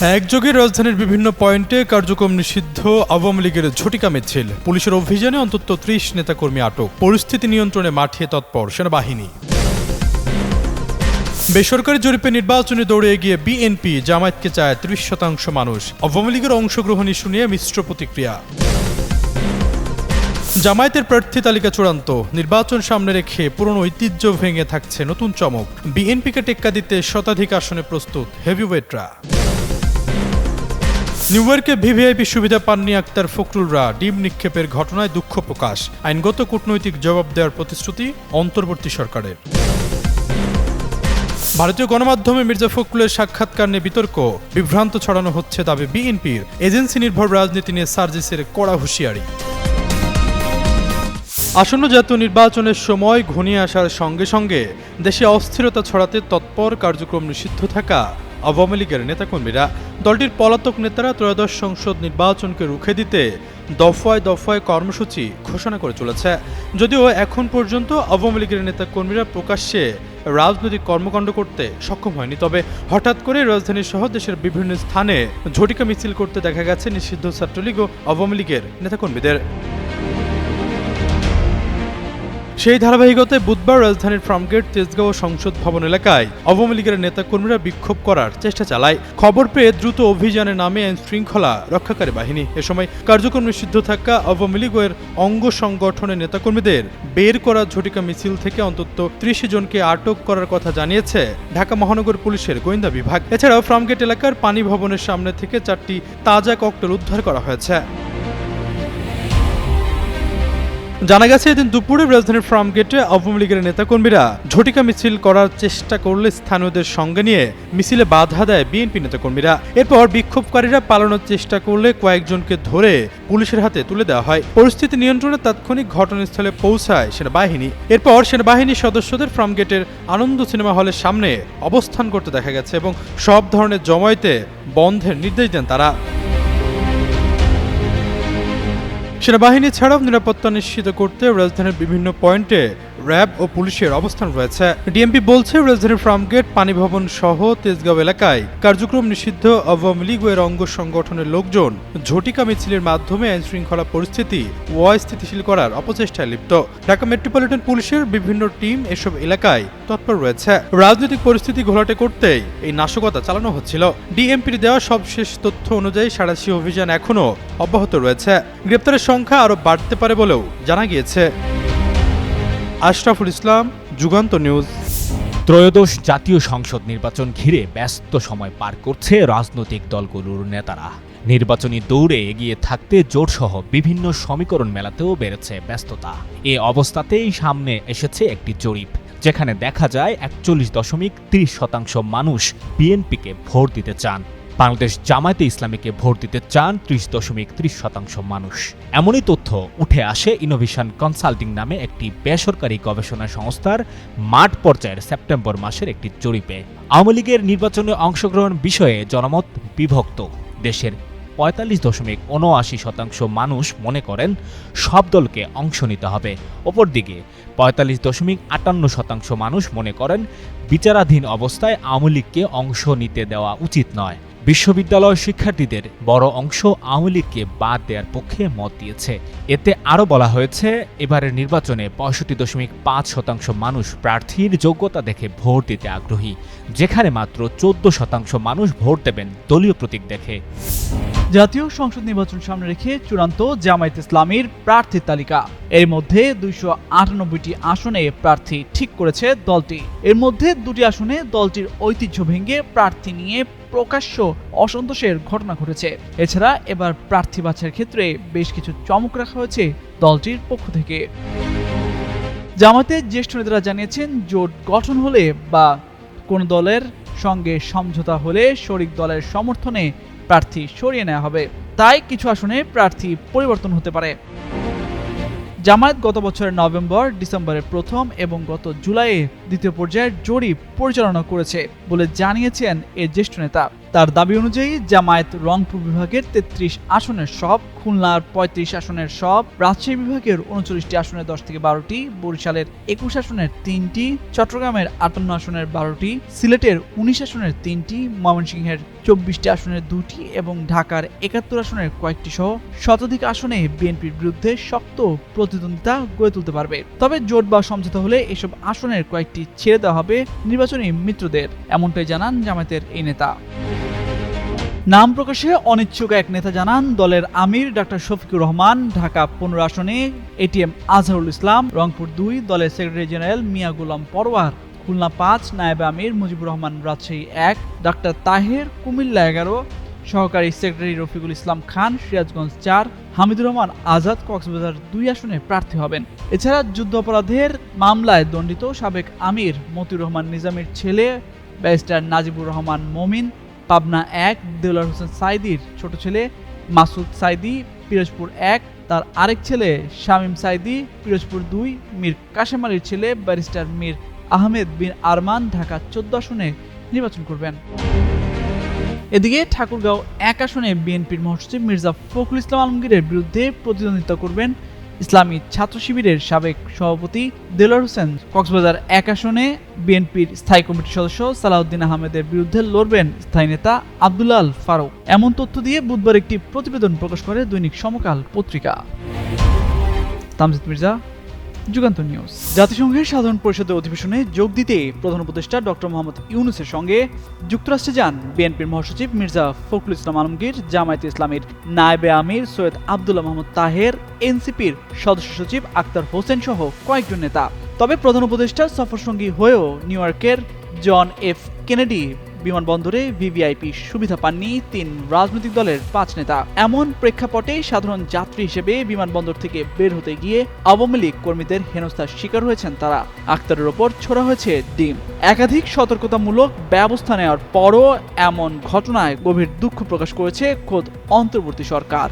একযোগে রাজধানীর বিভিন্ন পয়েন্টে কার্যক্রম নিষিদ্ধ, আওয়ামী লীগের ঝটিকা মিছিল। পুলিশের অভিযানে অন্তত ত্রিশ নেতাকর্মী আটক। পরিস্থিতি নিয়ন্ত্রণে মাঠে তৎপর সেনাবাহিনী। বেসরকারি জরিপে নির্বাচনে দৌড়ে এগিয়ে বিএনপি, জামায়াতকে চায় ত্রিশ শতাংশ মানুষ। আওয়ামী লীগের অংশগ্রহণ ইস্যু নিয়ে মিশ্র প্রতিক্রিয়া। জামায়াতের প্রার্থী তালিকা চূড়ান্ত। নির্বাচন সামনে রেখে পুরনো ঐতিহ্য ভেঙে থাকছে নতুন চমক। বিএনপিকে টেক্কা দিতে শতাধিক আসনে প্রস্তুত হেভিওয়েটরা। নিউ ইয়র্কে ভিভিআইপি সুবিধা পাননি আক্তার ফখরুলরা। ডিম নিক্ষেপের ঘটনায় দুঃখ প্রকাশ। আইনগত কূটনৈতিক জবাব দেওয়ার প্রতিশ্রুতি অন্তর্বর্তী সরকারের। ভারতীয় গণমাধ্যমে মির্জা ফখরুলের সাক্ষাৎকার নিয়ে বিতর্ক। বিভ্রান্ত ছড়ানো হচ্ছে দাবি বিএনপির। এজেন্সি নির্ভর রাজনীতি নিয়ে সার্জিসের কড়া হুঁশিয়ারি। আসন্ন জাতীয় নির্বাচনের সময় ঘনিয়ে আসার সঙ্গে সঙ্গে দেশে অস্থিরতা ছড়াতে তৎপর কার্যক্রম নিষিদ্ধ থাকা আওয়ামী লীগের নেতাকর্মীরা দলটির পলাতক নেতারা ত্রয়োদশ সংসদ নির্বাচনকে রুখে দিতে দফায় দফায় কর্মসূচি ঘোষণা করে চলেছে। যদিও এখন পর্যন্ত আওয়ামী লীগের নেতাকর্মীরা প্রকাশ্যে রাজনৈতিক কর্মকাণ্ড করতে সক্ষম হয়নি। তবে হঠাৎ করে রাজধানী সহ দেশের বিভিন্ন স্থানে ঝটিকা মিছিল করতে দেখা গেছে নিষিদ্ধ ছাত্রলীগ ও আওয়ামী লীগের নেতাকর্মীদের। সেই ধারাবাহিকতায় বুধবার রাজধানীর ফার্মগেট, তেজগাঁও সংসদ ভবন এলাকায় আওয়ামী লীগের নেতাকর্মীরা বিক্ষোভ করার চেষ্টা চালায়। খবর পেয়ে দ্রুত অভিযানে নামে আইন শৃঙ্খলা রক্ষাকারী বাহিনী। এ সময় কার্যক্রম নিষিদ্ধ থাকা আওয়ামী লীগের অঙ্গ সংগঠনের নেতাকর্মীদের বের করা ঝটিকা মিছিল থেকে অন্তত ত্রিশ জনকে আটক করার কথা জানিয়েছে ঢাকা মহানগর পুলিশের গোয়েন্দা বিভাগ। এছাড়াও ফার্মগেট এলাকার পানি ভবনের সামনে থেকে চারটি তাজা ককটেল উদ্ধার করা হয়েছে। জানা গেছে, এদিন দুপুরে রাজধানীর ফার্মগেটে আওয়ামী লীগের নেতাকর্মীরা ঝটিকা মিছিল করার চেষ্টা করলে স্থানীয়দের সঙ্গে নিয়ে মিছিলে বাধা দেয় বিএনপি নেতাকর্মীরা। এরপর বিক্ষোভকারীরা পালানোর চেষ্টা করলে কয়েকজনকে ধরে পুলিশের হাতে তুলে দেওয়া হয়। পরিস্থিতি নিয়ন্ত্রণে তাৎক্ষণিক ঘটনাস্থলে পৌঁছায় সেনাবাহিনী। এরপর সেনাবাহিনীর সদস্যদের ফার্মগেটের আনন্দ সিনেমা হলের সামনে অবস্থান করতে দেখা গেছে এবং সব ধরনের জমায়েতে বন্ধের নির্দেশ দেন তারা। সেনাবাহিনী ছাড়াও নিরাপত্তা নিশ্চিত করতে রাজধানীর বিভিন্ন পয়েন্টে র্যাব ও পুলিশের অবস্থান রয়েছে। ডিএমপি বলছে, রাজধানীর ফার্মগেট পানি ভবন সহ তেজগাঁও এলাকায় কার্যক্রম নিষিদ্ধ আওয়ামী লীগ এর অঙ্গ সংগঠনের লোকজন। ঝটিকা মিছিলের মাধ্যমে আইন শৃঙ্খলা পরিস্থিতি অস্থিতিশীল করার অপচেষ্টায় লিপ্ত। ঢাকা মেট্রোপলিটন পুলিশের বিভিন্ন টিম এসব এলাকায় তৎপর রয়েছে। রাজনৈতিক পরিস্থিতি ঘোলাটে করতেই এই নাশকতা চালানো হচ্ছিল। ডিএমপির দেওয়া সবশেষ তথ্য অনুযায়ী সারাশি অভিযান এখনও অব্যাহত রয়েছে। গ্রেপ্তারের সংখ্যা আরও বাড়তে পারে বলেও জানা গিয়েছে। আশরাফুল ইসলাম, যুগান্ত নিউজ। ত্রয়োদশ জাতীয় সংসদ নির্বাচন ঘিরে ব্যস্ত সময় পার করছে রাজনৈতিক দলগুলোর নেতারা। নির্বাচনী দৌড়ে এগিয়ে থাকতে জোটসহ বিভিন্ন সমীকরণ মেলাতেও বেড়েছে ব্যস্ততা। এ অবস্থাতেই সামনে এসেছে একটি জরিপ, যেখানে দেখা যায় একচল্লিশ দশমিক ত্রিশ শতাংশ মানুষ বিএনপিকে ভোট দিতে চান। বাংলাদেশ জামায়াতে ইসলামীকে ভোট দিতে চান ত্রিশ দশমিক ত্রিশ শতাংশ মানুষ। এমনই তথ্য উঠে আসে ইনোভেশন কনসাল্টিং নামে একটি বেসরকারি গবেষণা সংস্থার মাঠ পর্যায়ের সেপ্টেম্বর মাসের একটি জরিপে। আওয়ামী লীগের নির্বাচনে অংশগ্রহণ বিষয়ে জনমত বিভক্ত। দেশের পঁয়তাল্লিশ দশমিক উনআশি শতাংশ মানুষ মনে করেন সব দলকে অংশ নিতে হবে। অপরদিকে পঁয়তাল্লিশ দশমিক আটান্ন শতাংশ মানুষ মনে করেন বিচারাধীন অবস্থায় আওয়ামী লীগকে অংশ নিতে দেওয়া উচিত নয়। বিশ্ববিদ্যালয় শিক্ষার্থীদের বড় অংশ আওয়ামী লীগকে বাদ দেওয়ার পক্ষে মত দিয়েছে। এতে আরও বলা হয়েছে, এবারের নির্বাচনে পঁয়ষট্টি দশমিক পাঁচ শতাংশ মানুষ প্রার্থীর যোগ্যতা দেখে ভোট দিতে আগ্রহী, যেখানে মাত্র চোদ্দ শতাংশ মানুষ ভোট দেবেন দলীয় প্রতীক দেখে। জাতীয় সংসদ নির্বাচন সামনে রেখে চূড়ান্ত জামায়াত ইসলামীর প্রার্থীর তালিকা। এর মধ্যে দুইশো আটানব্বইটি আসনে প্রার্থী ঠিক করেছে দলটি। এর মধ্যে দুটি আসনে দলটির ঐতিহ্য ভেঙে প্রার্থী নিয়ে প্রকাশ্য অসন্তোষের ঘটনা ঘটেছে। এছাড়া এবার প্রার্থী বাছাইয়ের ক্ষেত্রে বেশ কিছু চমক রাখা হয়েছে দলটির পক্ষ থেকে। জামাতের জ্যেষ্ঠ নেতারা জানিয়েছেন, জোট গঠন হলে বা কোন দলের সঙ্গে সমঝোতা হলে শরিক দলের সমর্থনে প্রার্থী সরিয়ে নেওয়া হবে। তাই কিছু আসনে প্রার্থী পরিবর্তন হতে পারে। জামায়াত গত বছরের নভেম্বর, ডিসেম্বরের প্রথম এবং গত জুলাইয়ে দ্বিতীয় পর্যায়ের জরিপ পরিচালনা করেছে বলে জানিয়েছেন এর জ্যেষ্ঠ নেতা। তার দাবি অনুযায়ী জামায়াত রংপুর বিভাগের তেত্রিশ আসনের সব, খুলনার পঁয়ত্রিশ আসনের সব, রাজশাহী বিভাগের উনচল্লিশটি আসনের দশ থেকে বারোটি, বরিশালের একুশ আসনের তিনটি, চট্টগ্রামের আটান্ন আসনের বারোটি, সিলেটের উনিশ আসনের তিনটি, ময়মনসিংহের চব্বিশটি আসনের দুটি এবং ঢাকার একাত্তর আসনের কয়েকটি সহ শতাধিক আসনে বিএনপির বিরুদ্ধে শক্ত প্রতিদ্বন্দ্বিতা গড়ে তুলতে পারবে। তবে জোট বা সমঝোতা হলে এসব আসনের কয়েকটি ছেড়ে দেওয়া হবে নির্বাচনী মিত্রদের, এমনটাই জানান জামায়াতের এই নেতা। নাম প্রকাশে অনিচ্ছুক এক নেতা জানান, দলের আমির ডাক্তার শফিকুর রহমান ঢাকা পনেরো আসনে, এটিএম আজহারুল ইসলাম, রংপুর দুই, দলের সেক্রেটারি জেনারেল মিয়া গুলাম পরওয়ার, খুলনা পাঁচ, নায়েব আমির, মুজিবুর রহমান রাজশাহী এক, ডাক্তার তাহের, কুমিল্লা এগারো, সহকারী সেক্রেটারি রফিকুল ইসলাম খান, সিরাজগঞ্জ চার, হামিদুর রহমান আজাদ কক্সবাজার দুই আসনে প্রার্থী হবেন। এছাড়া যুদ্ধ অপরাধের মামলায় দণ্ডিত সাবেক আমির মতিউর রহমান নিজামের ছেলে, ব্যারিস্টার নাজিবুর রহমান মমিন পাবনা এক, দেউলার হোসেন সাইদির ছোট ছেলে, মাসুদ সাইদি, পিরোজপুর এক, তার আরেক ছেলে শামীম সাইদি, পিরোজপুর দুই, মীর কাশেম আলীর ছেলে ব্যারিস্টার মীর আহমেদ বিন আরমান ঢাকা চোদ্দ আসনে নির্বাচন করবেন। এদিকে ঠাকুরগাঁও এক আসনে বিএনপির মহাসচিব মির্জা ফখরুল ইসলাম আলমগীরের বিরুদ্ধে প্রতিদ্বন্দ্বিতা করবেন ইসলামী ছাত্র শিবিরের সাবেক সভাপতি দেলোয়ার হোসেন কক্সবাজার এক আসনে বিএনপির স্থায়ী কমিটির সদস্য সালাউদ্দিন আহমেদের বিরুদ্ধে লড়বেন স্থায়ী নেতা আবদুল্লাল ফারুক। এমন তথ্য দিয়ে বুধবার একটি প্রতিবেদন প্রকাশ করে দৈনিক সমকাল পত্রিকা। তামজিদ মির্জা যুগান্তর নিউজ। জাতিসংঘের সাধারণ পরিষদের অধিবেশনে যোগ দিতে প্রধান উপদেষ্টা ডক্টর মোহাম্মদ ইউনুসের সঙ্গে যুক্তরাষ্ট্রে যান বিএনপির মহাসচিব মির্জা ফখরুল ইসলাম আলমগীর, জামায়াতে ইসলামীর নায়েবে আমির সৈয়দ আবদুল্লাহ মোহাম্মদ তাহের, এনসিপির সদস্য সচিব আক্তার হোসেন সহ কয়েকজন নেতা। তবে প্রধান উপদেষ্টার সফরসঙ্গী হয়েও নিউ ইয়র্কের জন এফ কেনেডি বিমানবন্দরে ভিভিআইপি সুবিধা পাননি তিন রাজনৈতিক দলের পাঁচ নেতা। এমন প্রেক্ষাপটে সাধারণ যাত্রী হিসেবে বিমানবন্দর থেকে বের হতে গিয়ে আওয়ামী লীগ কর্মীদের হেনস্থার শিকার হয়েছেন তারা। আক্তারের ওপর ছোড়া হয়েছে ডিম। একাধিক সতর্কতামূলক ব্যবস্থা নেওয়ার পরও এমন ঘটনায় গভীর দুঃখ প্রকাশ করেছে খোদ অন্তর্বর্তী সরকার।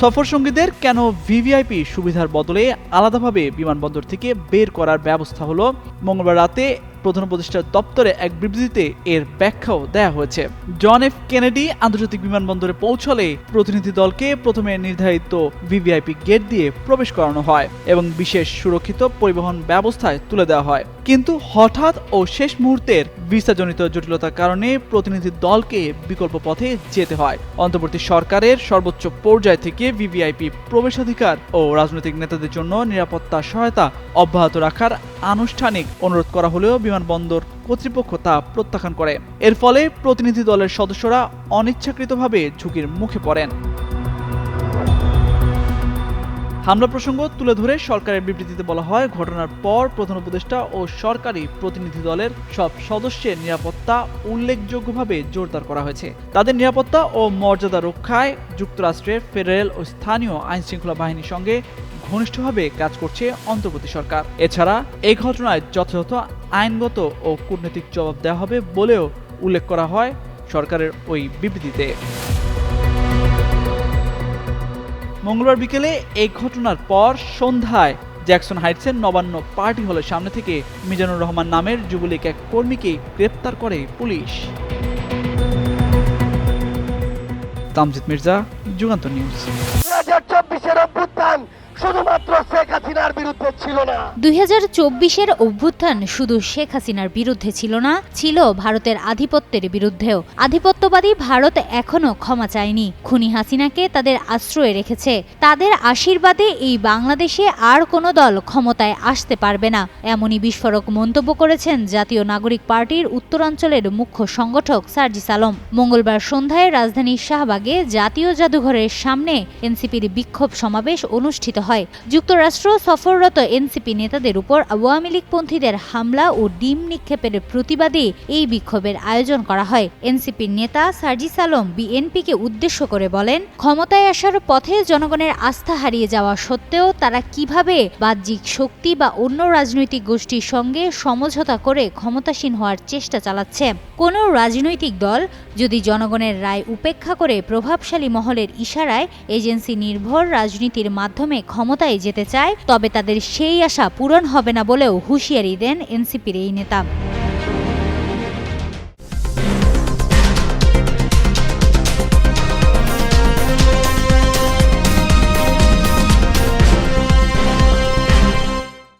সফর সঙ্গীদের কেন ভিভিআইপি সুবিধার বদলে আলাদাভাবে বিমানবন্দর থেকে বের করার ব্যবস্থা হলো? মঙ্গলবার রাতে প্রধান উপদেষ্টার দপ্তরে এক বিবৃতিতে এর ব্যাখ্যাও দেয়া হয়েছে। জন এফ কেনেডি আন্তর্জাতিক বিমানবন্দরে পৌঁছলে প্রতিনিধি দলকে প্রথমে নির্ধারিত ভিভিআইপি গেট দিয়ে প্রবেশ করানো হয় এবং বিশেষ সুরক্ষিত পরিবহন ব্যবস্থায় তুলে দেওয়া হয়। কিন্তু হঠাৎ ও শেষ মুহূর্তের ভিসাজনিত জটিলতার কারণে প্রতিনিধি দলকে বিকল্প পথে যেতে হয়। অন্তর্বর্তী সরকারের সর্বোচ্চ পর্যায় থেকে ভিভিআইপি প্রবেশাধিকার ও রাজনৈতিক নেতাদের জন্য নিরাপত্তা সহায়তা অব্যাহত রাখার আনুষ্ঠানিক অনুরোধ করা হলেও বিমানবন্দর কর্তৃপক্ষ তা প্রত্যাখ্যান করে। এর ফলে প্রতিনিধি দলের সদস্যরা অনিচ্ছাকৃতভাবে ঝুঁকির মুখে পড়েন। হামলা প্রসঙ্গ তুলে ধরে সরকারের বিবৃতিতে বলা হয়, ঘটনার পর প্রধান উপদেষ্টা ও সরকারি প্রতিনিধি দলের সব সদস্যের নিরাপত্তা উল্লেখযোগ্যভাবে জোরদার করা হয়েছে। তাদের নিরাপত্তা ও মর্যাদা রক্ষায় যুক্তরাষ্ট্রের ফেডারেল ও স্থানীয় আইনশৃঙ্খলা বাহিনীর সঙ্গে ঘনিষ্ঠভাবে কাজ করছে অন্তর্বর্তী সরকার। এছাড়া এই ঘটনায় যথাযথ আইনগত ও কূটনৈতিক জবাব দেওয়া হবে বলেও উল্লেখ করা হয় সরকারের ওই বিবৃতিতে। মঙ্গলবার বিকেলে এই ঘটনার পর সন্ধ্যায় জ্যাকসন হাইটসের নবান্ন পার্টি হলের সামনে থেকে মিজানুর রহমান নামের যুবলীগ এক কর্মীকে গ্রেপ্তার করে পুলিশ। তামজিদ মির্জা যুগান্ত নিউজ। দুই হাজার চব্বিশের অভ্যুত্থান শুধুমাত্র অভ্যুত্থান শুধু শেখ হাসিনার বিরুদ্ধে ছিল না, ছিল ভারতের আধিপত্যের বিরুদ্ধেও। আধিপত্যবাদী ভারত এখনও ক্ষমা চায়নি। খুনি হাসিনাকে তাদের আশ্রয়ে রেখেছে। তাদের আশীর্বাদে এই বাংলাদেশে আর কোনো দল ক্ষমতায় আসতে পারবে না। এমনই বিস্ফোরক মন্তব্য করেছেন জাতীয় নাগরিক পার্টির উত্তরাঞ্চলের মুখ্য সংগঠক সার্জিস আলম। মঙ্গলবার সন্ধ্যায় রাজধানীর শাহবাগে জাতীয় জাদুঘরের সামনে এনসিপির বিক্ষোভ সমাবেশ অনুষ্ঠিত হয়। যুক্তরাষ্ট্র সফররত এনসিপি নেতাদের উপর আওয়ামী লীগপন্থীদের হামলা ও ডিম নিক্ষেপের প্রতিবাদে এই বিক্ষোভের আয়োজন করা হয়। এনসিপির নেতা সার্জিস আলম বিএনপিকে উদ্দেশ্য করে বলেন, ক্ষমতায় আসার পথে জনগণের আস্থা হারিয়ে যাওয়া সত্ত্বেও তারা কীভাবে বাহ্যিক শক্তি বা অন্য রাজনৈতিক গোষ্ঠীর সঙ্গে সমঝোতা করে ক্ষমতাসীন হওয়ার চেষ্টা চালাচ্ছে। কোনো রাজনৈতিক দল যদি জনগণের রায় উপেক্ষা করে প্রভাবশালী মহলের ইশারায় এজেন্সি নির্ভর রাজনীতির মাধ্যমে ক্ষমতায় যেতে চায়, তবে তাদের সেই আশা পূরণ হবে না বলেও হুঁশিয়ারি দেন এনসিপির এই নেতা।